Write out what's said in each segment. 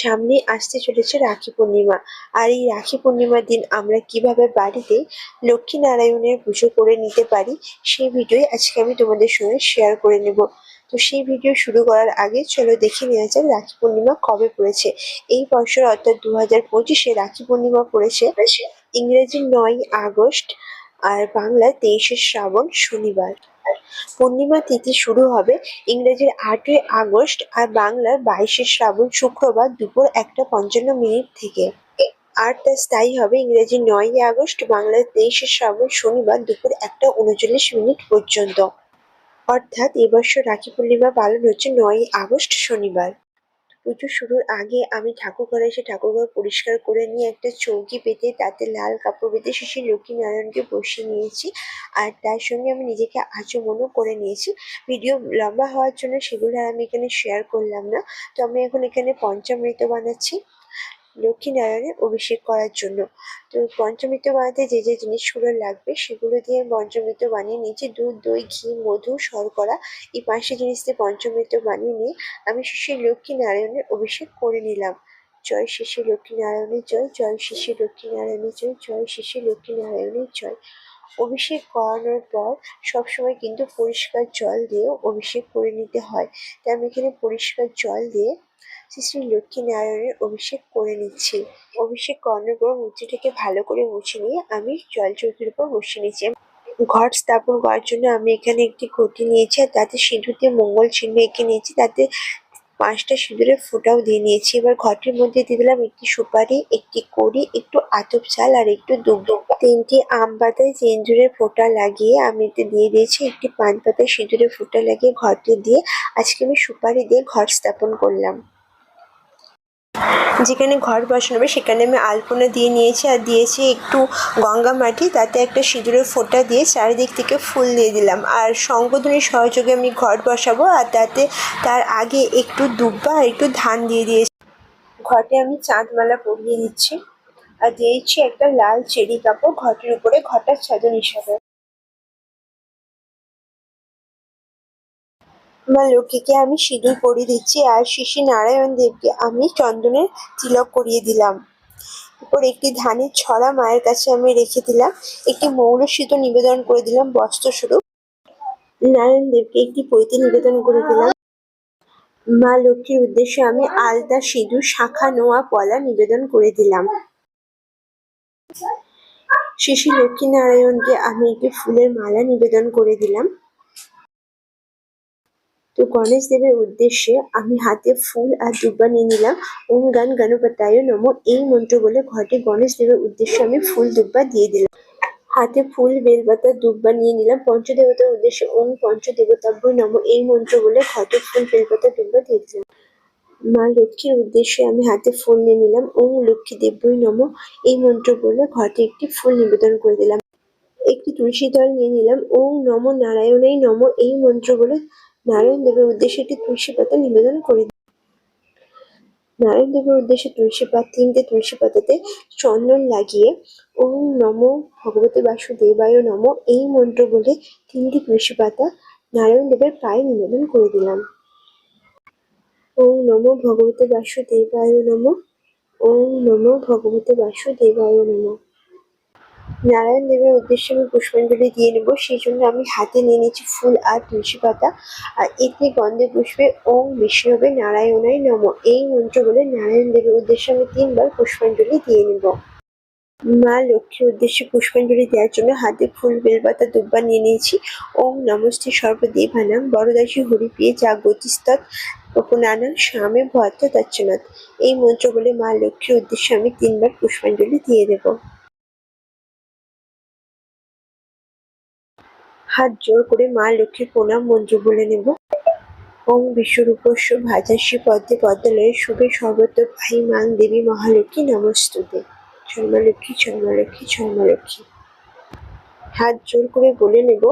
সামনে আসতে চলেছে রাখি পূর্ণিমা। আর এই রাখি পূর্ণিমার দিন আমরা কীভাবে বাড়িতে লক্ষ্মী নারায়ণের পুজো করে নিতে পারি, সেই ভিডিওই আজকে আমি তোমাদের সঙ্গে শেয়ার করে নেব। তো সেই ভিডিও শুরু করার আগে চলো দেখে নেওয়া যাক রাখি পূর্ণিমা কবে পড়েছে। এই বছর অর্থাৎ দু হাজার পঁচিশে রাখি পূর্ণিমা পড়েছে ইংরেজি নয় আগস্ট, আর বাংলা তেইশে শ্রাবণ শনিবার। পূর্ণিমা তিথি শুরু হবে ইংরেজির আটই আগস্ট আর বাংলার বাইশে শ্রাবণ শুক্রবার দুপুর একটা পঞ্চান্ন মিনিট থেকে। আর তা স্থায়ী হবে ইংরেজি নয়ই আগস্ট, বাংলার তেইশে শ্রাবণ শনিবার দুপুর একটা উনচল্লিশ মিনিট পর্যন্ত। অর্থাৎ এবছর রাখি পূর্ণিমা পালন হচ্ছে নয়ই আগস্ট শনিবার। পুজো শুরুর আগে আমি ঠাকুর ঘরে এসে ঠাকুরঘর পরিষ্কার করে নিয়ে একটা চৌকি পেতে তাতে লাল কাপড় পেতে শেষে লক্ষ্মী নারায়ণকে বসিয়ে নিয়েছি। আর তার সঙ্গে আমি নিজেকে আচমনও করে নিয়েছি। ভিডিও লম্বা হওয়ার জন্য সেগুলো আর আমি এখানে শেয়ার করলাম না। তো আমি এখন এখানে পঞ্চামৃত বানাচ্ছি। লক্ষ্মী নারায়ণের অভিষেক করার জন্য। তো পঞ্চমৃত বানাতে যে যে জিনিসগুলো লাগবে সেগুলো দিয়ে পঞ্চমৃত বানিয়ে নিয়েছি। দুধ, দই, ঘি, মধু, শর্করা, এই পাঁচটি জিনিস দিয়ে পঞ্চমৃত বানিয়ে নিয়ে আমি শেষে লক্ষ্মী নারায়ণের অভিষেক করে নিলাম। জয় শেষে লক্ষ্মী নারায়ণের জয় জয় শেষে লক্ষ্মী নারায়ণের জয় জয় লক্ষ্মী নারায়ণের জয়। অভিষেক করানোর পর সবসময় কিন্তু পরিষ্কার জল দিয়েও অভিষেক করে নিতে হয়। তাই আমি এখানে পরিষ্কার জল দিয়ে শ্রী শ্রী লক্ষ্মী নারায়ণের অভিষেক করে নিচ্ছি। অভিষেক করানোর পর মূর্তিটাকে ভালো করে মুছে নিয়ে আমি জল চৌকির উপর বসিয়ে নিচ্ছি। ঘট স্থাপন করার জন্য আমি এখানে একটি ঘটি নিয়েছি আর তাতে সিঁদুর দিয়ে মঙ্গল চিহ্ন এঁকে নিয়েছি। তাতে পাঁচটা সিঁদুরের ফোঁটাও দিয়ে নিয়েছি। এবার ঘটের মধ্যে দিয়ে দিলাম একটি সুপারি, একটি কড়ি, একটু আতপ চাল আর একটু দুগ্ধ। তিনটি আম পাতায় সিঁদুরের ফোঁটা লাগিয়ে আমি এতে দিয়ে দিয়েছি একটি পান পাতায় সিঁদুরের ফোঁটা লাগিয়ে ঘরটি দিয়ে আজকে আমি সুপারি দিয়ে ঘর স্থাপন করলাম। যেখানে ঘর বসানো সেখানে আমি আলপনা দিয়ে নিয়েছি আর দিয়েছি একটু গঙ্গা মাটি। তাতে একটা সিঁদুরের ফোঁটা দিয়ে চারিদিক থেকে ফুল দিয়ে দিলাম। আর শঙ্কধ্বনির সহযোগে আমি ঘর বসাবো আর তাতে তার আগে একটু দুব্বা আর একটু ধান দিয়ে দিয়েছি। ঘটে আমি চাঁদমালা পরিয়ে দিচ্ছি। আর দিয়েছি একটা লাল চেরি কাপড় ঘটের উপরে ঘটার ছাদন হিসাবে মা লক্ষ্মীকে আমি সিঁদুর পরিয়ে দিচ্ছি আর শিশি নারায়ণ দেবকে আমি চন্দনের তিলক করিয়ে দিলাম। এরপর একটি ধানের ছড়া মায়ের কাছে আমি রেখে দিলাম। একটি মৌল সিঁদুর নিবেদন করে দিলাম, বস্ত্রস্বরূপ। নারায়ণ দেবকে একটি পৈতে নিবেদন করে দিলাম। মা লক্ষ্মীর উদ্দেশ্যে আমি আলতা, সিঁদুর, শাখা, নোয়া, পলা নিবেদন করে দিলাম। শিশি লক্ষ্মী নারায়ণকে আমি একটি ফুলের মালা নিবেদন করে দিলাম। তো গণেশ দেবের উদ্দেশ্যে আমি হাতে ফুল আর দুব্বা নিয়ে নিলাম। ওম গান গণপতায় নম, এই মন্ত্র বলে ঘটে গণেশ দেবের উদ্দেশ্যে আমি ফুল দুব্বা দিয়ে দিলাম। হাতে ফুল, বেলপাতা দুব্বা নিয়ে নিলাম। পঞ্চদেবতার উদ্দেশ্যে ওম পঞ্চদেবতাভ্যই নম, এই মন্ত্র বলে ঘটে ফুল, বেলপাতা দুব্বা দিয়ে দিলাম। মা লক্ষ্মীর উদ্দেশ্যে আমি হাতে ফুল নিয়ে নিলাম। ওম লক্ষ্মী দেব্যই নম, এই মন্ত্র বলে ঘটে একটি ফুল নিবেদন করে দিলাম। একটি তুলসী দল নিয়ে নিলাম। ওম নম, নারায়ণাই নম, এই মন্ত্র বলে নারায়ণ দেবের উদ্দেশ্যে একটি তুলসী পাতা নিবেদন করে নারায়ণ দেবের উদ্দেশ্যে তুলসী পাতা, তিনটে তুলসী পাতাতে চন্দন লাগিয়ে ওম নম ভগবতী বাসুদেবায় নম এই মন্ত্র বলে তিনটি তুলসী পাতা নারায়ণ দেবের পায়ে নিবেদন করে দিলাম। ওম নম ভগবতে বাসুদেবায় নম, ওম নম ভগবতে বাসুদেবায় নম। নারায়ণ দেবের উদ্দেশ্যে আমি পুষ্পাঞ্জলি দিয়ে নেব। সেই জন্য আমি হাতে নিয়ে নিয়েছি ফুল আর তুলসী পাতা। আর এতে গন্ধে পুষ্পে ওম বিষ্ণবে নারায়ণাই নম। এই মন্ত্র বলে নারায়ণ দেবের উদ্দেশ্যে আমি তিনবার পুষ্পাঞ্জলি দিয়ে নেব। মা লক্ষ্মীর উদ্দেশ্যে পুষ্পাঞ্জলি দেওয়ার জন্য হাতে ফুল, বেলপাতা, দুব্বা নিয়ে নিয়েছি। ওম নমস্তে সর্বদেবানাং বড়দাসী হরিপ্রিয়ে যা গতিস্তৎ উপনানাং স্বামী দচ্ছনাথ এই মন্ত্র বলে মা লক্ষ্মীর উদ্দেশ্যে আমি তিনবার পুষ্পাঞ্জলি দিয়ে দেবো হাত জোর করে মা লক্ষ্মীর প্রণাম মন্ত্র বলে নেব। ওম বিশ্বরূপস্য ভাজাস্যি পদ্মে পদ্মালয়ে শুভে সর্বত্র ভাই মাং দেবী মহালক্ষ্মী নমস্তুতে। জন্মালক্ষ্মী জন্মালক্ষ্মী জন্মালক্ষ্মী হাত জোর করে বলে নেব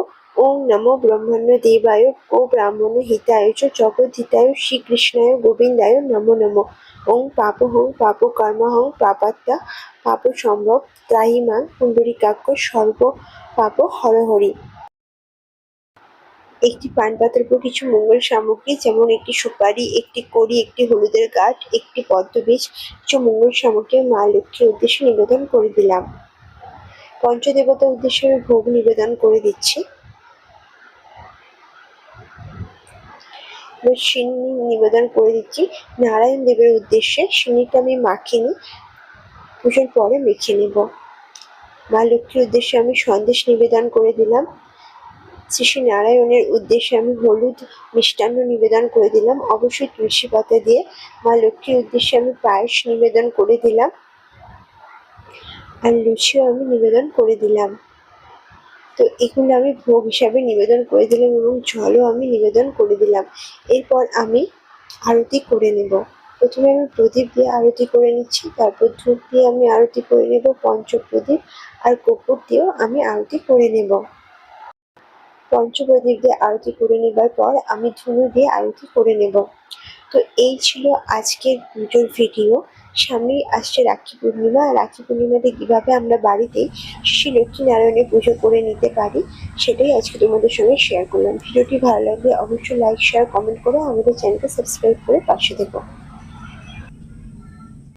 ওম নমো ব্রহ্মণ্য দেবায় ও ব্রাহ্মণ হিতায় চ জগদ্ধিতায় শ্রীকৃষ্ণায় গোবিন্দায় নমো নমো। ওং পাপ হং পাপ কর্ম হং পাপাত্মা পাপ সম্ভব ত্রাহি মাং পুণ্ডরীকাক্ষ সর্ব পাপ হরহরি। একটি পান পাতার উপর কিছু মঙ্গল সামগ্রী, যেমন একটি সুপারি, একটি কড়ি, একটি হলুদের গাঁঠ একটি পদ্মবীজ কিছু মঙ্গল সামগ্রী মা লক্ষ্মীর উদ্দেশ্যে নিবেদন করে দিলাম। পঞ্চদেবতার উদ্দেশ্যে আমি ভোগ নিবেদন করে দিচ্ছি। সিন্নি নিবেদন করে দিচ্ছি। নারায়ণ দেবের উদ্দেশ্যে সিন্নিটা আমি মাখিনি পুজোর পরে মেখে নেব। মা লক্ষ্মীর উদ্দেশ্যে আমি সন্দেশ নিবেদন করে দিলাম। শ্রী নারায়ণের উদ্দেশ্যে আমি হলুদ মিষ্টান্ন নিবেদন করে দিলাম। অবশ্যই তুলসী পাতা দিয়ে মা লক্ষ্মীর উদ্দেশ্যে আমি পায়েস নিবেদন করে দিলাম। আর লুচিও আমি নিবেদন করে দিলাম। তো এগুলো আমি ভোগ হিসাবে নিবেদন করে দিলাম এবং জলও আমি নিবেদন করে দিলাম। এরপর আমি আরতি করে নেব। প্রথমে আমি প্রদীপ দিয়ে আরতি করে নিচ্ছি, তারপর ধূপ দিয়ে আমি আরতি করে নেব, পঞ্চপ্রদীপ আর কর্পূর দিয়েও আমি আরতি করে নেব। পঞ্চপ্রদীপ দিয়ে আরতি করে নেবার পর আমি ধুনো দিয়ে আরতি করে নেব। তো এই ছিল আজকের পুজোর ভিডিও। সামনেই আসছে রাখি পূর্ণিমা। রাখি পূর্ণিমাতে কীভাবে আমরা বাড়িতেই শ্রী লক্ষ্মী নারায়ণের পুজো করে নিতে পারি, সেটাই আজকে তোমাদের সঙ্গে শেয়ার করলাম। ভিডিওটি ভালো লাগলে অবশ্যই লাইক শেয়ার কমেন্ট করে আমাদের চ্যানেলকে সাবস্ক্রাইব করে পাশে থেকো।